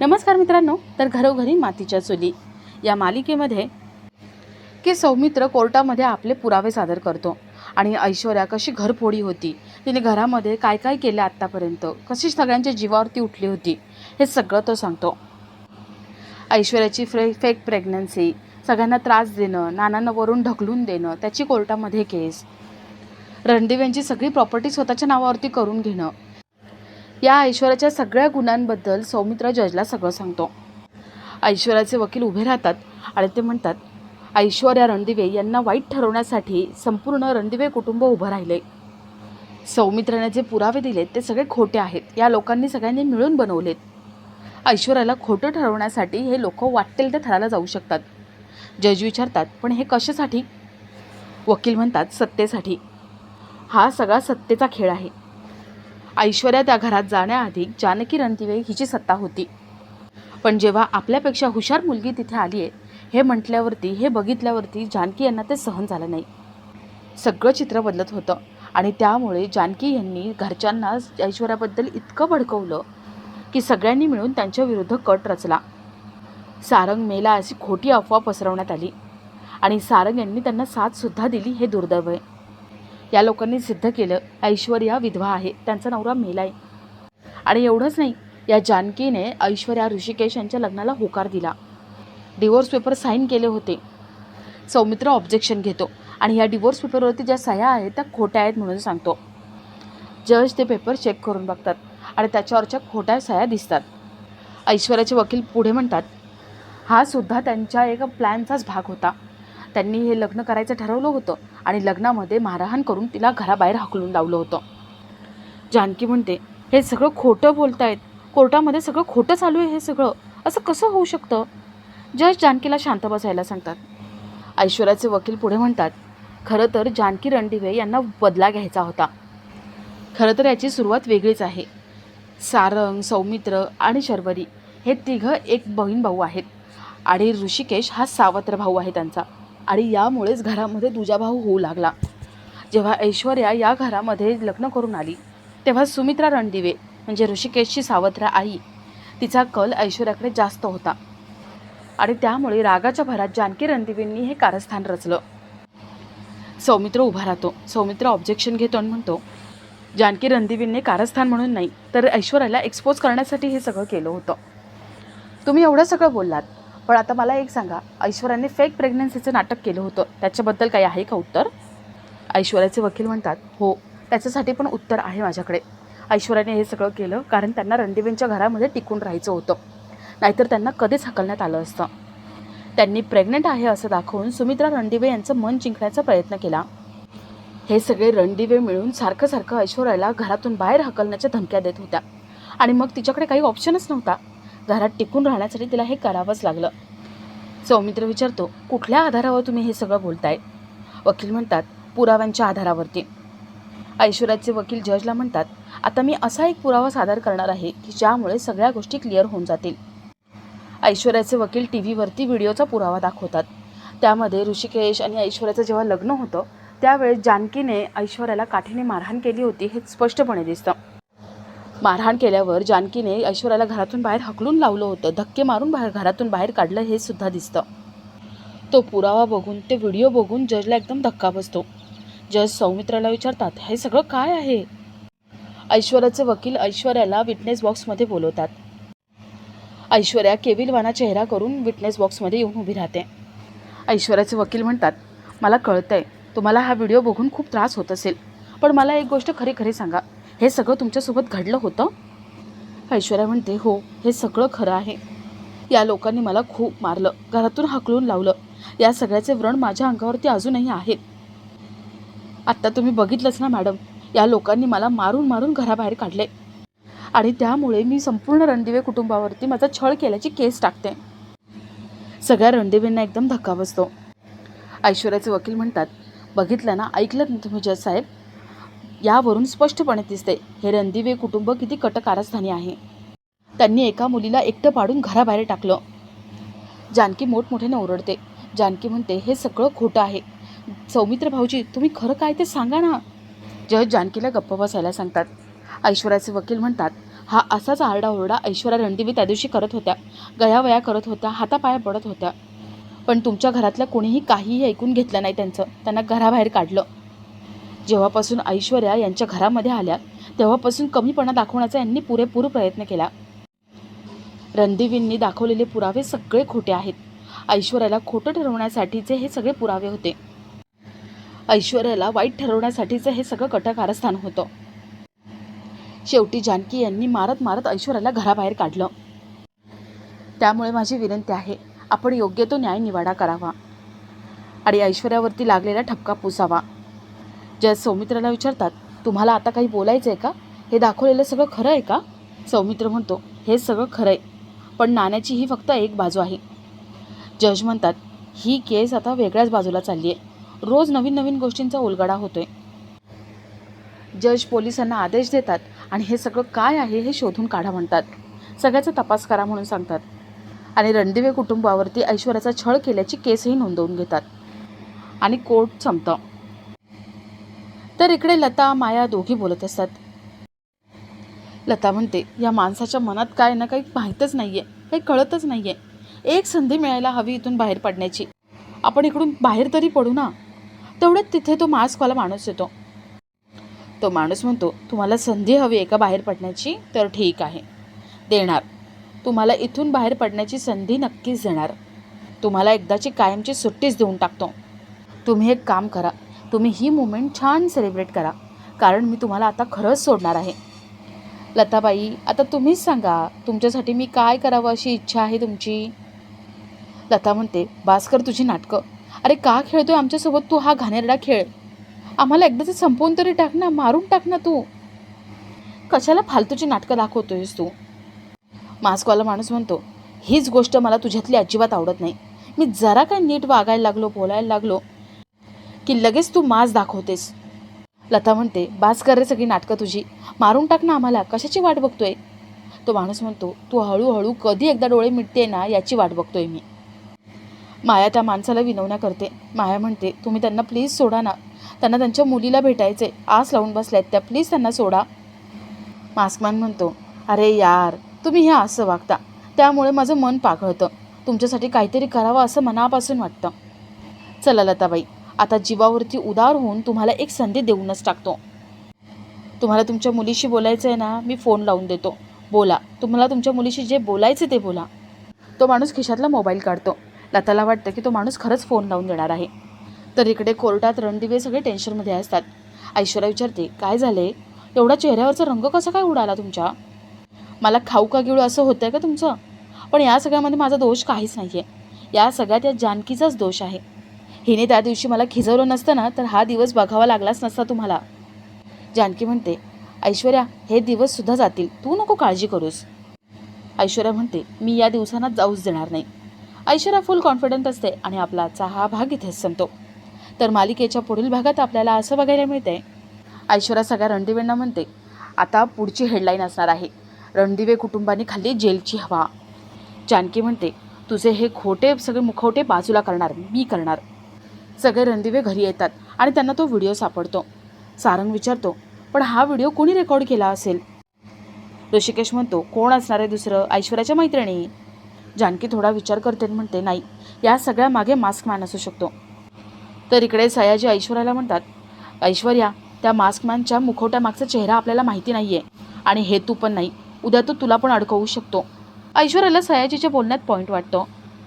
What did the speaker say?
नमस्कार मित्रांनो तर घरोघरी मातीच्या चुली. या मालिकेमध्ये की सौमित्र कोर्टामध्ये आपले पुरावे सादर करतो आणि ऐश्वर्या कशी घरफोडी होती तिने घरामध्ये काय काय केलं आत्तापर्यंत कशी सगळ्यांच्या जीवावरती उठली होती हे सगळं तो सांगतो. ऐश्वर्याची फ्रे फेक प्रेग्नन्सी सगळ्यांना त्रास देणं नानांना वरून ढकलून देणं त्याची कोर्टामध्ये केस. रणदेव यांची सगळी प्रॉपर्टी स्वतःच्या नावावरती करून घेणं या ऐश्वर्याच्या सगळ्या गुणांबद्दल सौमित्र जजला सगळं सांगतो. ऐश्वर्याचे वकील उभे राहतात आणि ते म्हणतात ऐश्वर्या रणदिवे यांना वाईट ठरवण्यासाठी संपूर्ण रणदिवे कुटुंब उभं राहिले. सौमित्राने जे पुरावे दिलेत ते सगळे खोटे आहेत. या लोकांनी सगळ्यांनी मिळून बनवलेत. ऐश्वर्याला खोटं ठरवण्यासाठी हे लोक वाटेल ते थराला जाऊ शकतात. जज विचारतात पण हे कशासाठी? वकील म्हणतात सत्तेसाठी. हा सगळा सत्तेचा खेळ आहे. ऐश्वर्या त्या घरात जाण्याआधी जानकी रणदिवे हिची सत्ता होती. पण जेव्हा आपल्यापेक्षा हुशार मुलगी तिथे आली आहे हे म्हटल्यावरती हे बघितल्यावरती जानकी यांना ते सहन झालं नाही. सगळं चित्र बदलत होतं आणि त्यामुळे जानकी यांनी घरच्यांना ऐश्वर्याबद्दल इतकं भडकवलं की सगळ्यांनी मिळून त्यांच्या विरुद्ध कट रचला. सारंग मेला अशी खोटी अफवा पसरवण्यात आली आणि सारंग यांनी त्यांना साथसुद्धा दिली हे दुर्दैव आहे. या लोकांनी सिद्ध केलं ऐश्वर्या विधवा आहे त्यांचा नवरा मेला आहे आणि एवढंच नाही या जानकीने ऐश्वर्या ऋषिकेश यांच्या लग्नाला होकार दिला. डिवोर्स पेपर साईन केले होते. सौमित्र ऑब्जेक्शन घेतो आणि या डिवोर्स पेपरवरती ज्या सह्या आहेत त्या खोट्या आहेत म्हणून सांगतो. जज ते पेपर चेक करून बघतात आणि त्याच्यावरच्या खोट्या सह्या दिसतात. ऐश्वर्याचे वकील पुढे म्हणतात हा सुद्धा त्यांच्या एका प्लॅनचाच भाग होता. त्यांनी हे लग्न करायचं ठरवलं होतं आणि लग्नामध्ये मारहाण करून तिला घराबाहेर हाकलून लावलं होतं. जानकी म्हणते हे सगळं खोटं बोलतायत. कोर्टामध्ये सगळं खोटं चालू आहे हे सगळं. असं कसं होऊ शकतं? जज जानकीला शांत बसायला सांगतात. ऐश्वर्याचे वकील पुढे म्हणतात खरं तर जानकी रणदिवे यांना बदला घ्यायचा होता. खरं तर याची सुरुवात वेगळीच आहे. सारंग सौमित्र आणि शर्वरी हे तिघं एक बहीण भाऊ आहेत. आणि ऋषिकेश हा सावत्र भाऊ आहे त्यांचा. आणि यामुळेच घरामध्ये दुजाभाऊ होऊ लागला. जेव्हा ऐश्वर्या या घरामध्ये लग्न करून आली तेव्हा सुमित्रा रणदिवे म्हणजे ऋषिकेशची सावत्र आई तिचा कल ऐश्वर्याकडे जास्त होता. आणि त्यामुळे रागाच्या भरात जानकी रणदिवेंनी हे कारस्थान रचलं. सौमित्र उभा राहतो. सौमित्र ऑब्जेक्शन घेतो आणि म्हणतो जानकी रणदिवींनी कारस्थान म्हणून नाही तर ऐश्वर्याला एक्सपोज करण्यासाठी हे सगळं केलं होतं. तुम्ही एवढं सगळं बोललात. पण आता मला एक सांगा ऐश्वर्याने फेक प्रेग्नन्सीचं नाटक केलं होतं. त्याच्याबद्दल काही आहे का उत्तर? ऐश्वर्याचे वकील म्हणतात हो त्याच्यासाठी पण उत्तर आहे माझ्याकडे. ऐश्वर्याने हे सगळं केलं कारण त्यांना रणदिवेंच्या घरामध्ये टिकून राहायचं होतं. नाहीतर त्यांना कधीच हकलण्यात आलं असतं. त्यांनी प्रेग्नंट आहे असं दाखवून सुमित्रा रणदिवे यांचं मन जिंकण्याचा प्रयत्न केला. हे सगळे रणदिवे मिळून सारखं सारखं ऐश्वर्याला घरातून बाहेर हकलण्याच्या धमक्या देत होत्या. आणि मग तिच्याकडे काही ऑप्शनच नव्हता. घरात टिकून राहण्यासाठी तिला हे करावंच लागलं. सौमित्र विचारतो कुठल्या आधारावर तुम्ही हे सगळं बोलताय? वकील म्हणतात पुराव्यांच्या आधारावरती. ऐश्वर्याचे वकील जजला म्हणतात आता मी असा एक पुरावा सादर करणार आहे की ज्यामुळे सगळ्या गोष्टी क्लिअर होऊन जातील. ऐश्वर्याचे वकील टी व्हीवरती व्हिडिओचा पुरावा दाखवतात. त्यामध्ये ऋषिकेश आणि ऐश्वर्याचं जेव्हा लग्न होतं त्यावेळेस जानकीने ऐश्वर्याला काठीने मारहाण केली होती हे स्पष्टपणे दिसतं. मारहाण केल्यावर जानकीने ऐश्वर्याला घरातून बाहेर हकलून लावलं होतं. धक्के मारून बाहेर घरातून बाहेर काढलं हे सुद्धा दिसतं. तो पुरावा बघून ते व्हिडिओ बघून जजला एकदम धक्का बसतो. जज सौमित्राला विचारतात हे सगळं काय आहे? ऐश्वर्याचे वकील ऐश्वर्याला विटनेस बॉक्समध्ये बोलवतात. ऐश्वर्या केविलवाना चेहरा करून विटनेस बॉक्समध्ये येऊन उभी राहते. ऐश्वर्याचे वकील म्हणतात मला कळतंय तुम्हाला हा व्हिडिओ बघून खूप त्रास होत असेल. पण मला एक गोष्ट खरी खरी सांगा. हे सगळं तुमच्यासोबत घडलं होतं? ऐश्वर्या म्हणते हो हे सगळं खरं आहे. या लोकांनी मला खूप मारलं घरातून हकलून लावलं. या सगळ्याचे व्रण माझ्या अंगावरती अजूनही आहेत. आत्ता तुम्ही बघितलंच ना मॅडम या लोकांनी मला मारून मारून घराबाहेर काढले. आणि त्यामुळे मी संपूर्ण रणदिवे कुटुंबावरती माझा छळ केल्याची केस टाकते. सगळ्या रणदिवेंना एकदम धक्का बसतो. ऐश्वर्याचे वकील म्हणतात बघितलं ना ऐकलं ना तुम्ही जज साहेब? यावरून स्पष्टपणे दिसते. हे रणदिवे कुटुंब किती कटकारस्थानी आहे. त्यांनी एका मुलीला एकटं पाडून घराबाहेर टाकलं. जानकी मोठमोठ्याने ओरडते. जानकी म्हणते हे सगळं खोटं आहे. सौमित्र भाऊजी तुम्ही खरं काय ते सांगा ना. जज जानकीला गप्प बसायला सांगतात. ऐश्वर्याचे वकील म्हणतात हा असाच आरडाओरडा ऐश्वर्या रणदिवे त्या दिवशी करत होत्या. गयावया करत होत्या हातापाया पडत होत्या. पण तुमच्या घरातल्या कोणीही काहीही ऐकून घेतलं नाही त्यांचं. त्यांना घराबाहेर काढलं. जेव्हापासून ऐश्वर्या यांच्या घरामध्ये आल्या तेव्हापासून कमीपणा दाखवण्याचा यांनी पुरेपूर प्रयत्न केला. रणदिवींनी दाखवलेले पुरावे सगळे खोटे आहेत. ऐश्वर्याला खोटं ठरवण्यासाठीचे हे सगळे पुरावे होते. ऐश्वर्याला वाईट ठरवण्यासाठीचं हे सगळं कटकारस्थान होतं. शेवटी जानकी यांनी मारत मारत ऐश्वर्याला घराबाहेर काढलं. त्यामुळे माझी विनंती आहे आपण योग्य तो न्याय निवाडा करावा. आणि ऐश्वर्यावरती लागलेला ठपका पुसावा. ज्या सौमित्राला विचारतात तुम्हाला आता काही बोलायचं आहे का? हे दाखवलेलं सगळं खरं आहे का? सौमित्र म्हणतो हे सगळं खरं आहे पण नाण्याची ही फक्त एक बाजू आहे. जज म्हणतात ही केस आता वेगळ्याच बाजूला चालली आहे. रोज नवीन नवीन गोष्टींचा उलगडा होतोय. जज पोलिसांना आदेश देतात आणि हे सगळं काय आहे हे शोधून काढा म्हणतात. सगळ्याचा तपास करा म्हणून सांगतात. आणि रणदिवे कुटुंबावरती ऐश्वर्याचा छळ केल्याची केसही नोंदवून घेतात. आणि कोर्ट संपतं. तर इकडे लता माया दोघी बोलत असतात. लता म्हणते या माणसाच्या मनात काय ना काही माहीतच नाही आहे काही कळतच नाही आहे एक संधी मिळायला हवी इथून बाहेर पडण्याची. आपण इकडून बाहेर तरी पडू ना. तेवढ्यात तिथे तो मास्कवाला माणूस येतो. तो माणूस म्हणतो तुम्हाला संधी हवी आहे का बाहेर पडण्याची? तर ठीक आहे. देणार. तुम्हाला इथून बाहेर पडण्याची संधी नक्कीच देणार. तुम्हाला एकदाची कायमची सुट्टीच देऊन टाकतो. तुम्ही एक काम करा. तुम्ही ही मुमेंट छान सेलिब्रेट करा. कारण मी तुम्हाला आता खरंच सोडणार आहे. लताबाई आता तुम्हीच सांगा तुमच्यासाठी मी काय करावं अशी इच्छा आहे तुमची? लता म्हणते भास्कर तुझी नाटकं. अरे का खेळतोय आमच्यासोबत? तू हा घाणेरडा खेळ. आम्हाला एकदाच संपवून तरी टाक ना मारून टाक ना तू. कशाला फालतूची नाटकं दाखवतोयस तू? मास्कवाला माणूस म्हणतो हीच गोष्ट मला तुझ्यातली अजिबात आवडत नाही. मी जरा काय नीट वागायला लागलो बोलायला लागलो की लगेच तू मास दाखवतेस. लता म्हणते बास कर रे सगळी नाटकं तुझी. मारून टाक ना आम्हाला. कशाची वाट बघतोय? तो माणूस म्हणतो तू हळूहळू कधी एकदा डोळे मिटते ना याची वाट बघतोय मी. माया त्या माणसाला विनवण्या करते. माया म्हणते तुम्ही त्यांना प्लीज सोडा ना. त्यांना त्यांच्या मुलीला भेटायचे आस लावून बसल्यात त्या. प्लीज त्यांना सोडा. मास्कमॅन म्हणतो अरे यार तुम्ही हे असं वागता. त्यामुळे माझं मन पाघळतं तुमच्यासाठी काहीतरी करावं असं मनापासून वाटतं. चला लताबाई. आता जीवावरती उदार होऊन तुम्हाला एक संधी देऊनच टाकतो. तुम्हाला तुमच्या मुलीशी बोलायचं आहे ना मी फोन लावून देतो. बोला. तुम्हाला तुमच्या मुलीशी जे बोलायचे ते बोला. तो माणूस खिशातला मोबाईल काढतो. लताला वाटतं की तो माणूस खरंच फोन लावून देणार आहे. तर इकडे कोर्टात रणदिवे सगळे टेन्शनमध्ये असतात. ऐश्वर्या विचारते काय झाले एवढा चेहऱ्यावरचा रंग कसा काय उडाला तुमच्या? मला खाऊ का गिळू असं होतं आहे का तुमचं? पण या सगळ्यामध्ये माझा दोष काहीच नाही आहे या सगळ्यात या जानकीचाच दोष आहे. हिने त्या दिवशी मला खिजवलं नसतं ना तर हा दिवस बघावा लागलाच नसता तुम्हाला. जानकी म्हणते ऐश्वर्या हे दिवससुद्धा जातील. तू नको काळजी करूस. ऐश्वर्या म्हणते मी या दिवसांना जाऊच देणार नाही. ऐश्वर्या फुल कॉन्फिडंट असते आणि आपला आजचा हा भाग इथेच संपतो. तर मालिकेच्या पुढील भागात आपल्याला असं बघायला मिळते ऐश्वर्या सगळ्या रणदिवेंना म्हणते आता पुढची हेडलाईन असणार आहे. रणदिवे कुटुंबाने खाल्ली जेलची हवा. जानकी म्हणते तुझे हे खोटे सगळे मुखवटे बाजूला करणार मी करणार. सगळे रणदिवे घरी येतात आणि त्यांना तो व्हिडिओ सापडतो. सारंग विचारतो पण हा व्हिडिओ कोणी रेकॉर्ड केला असेल? ऋषिकेश म्हणतो कोण असणार आहे दुसरं? ऐश्वर्याच्या मैत्रिणी. जानकी थोडा विचार करते म्हणते नाही या सगळ्या मागे मास्क मॅन असू शकतो. तर इकडे सयाजी ऐश्वर्याला म्हणतात ऐश्वर्या त्या मास्कमॅनच्या मुखवट्यामागचा चेहरा आपल्याला माहिती नाही आहे आणि हेतू पण नाही. उद्या तो तुला पण अडकवू शकतो. ऐश्वर्याला सयाजीच्या बोलण्यात पॉईंट वाटतो.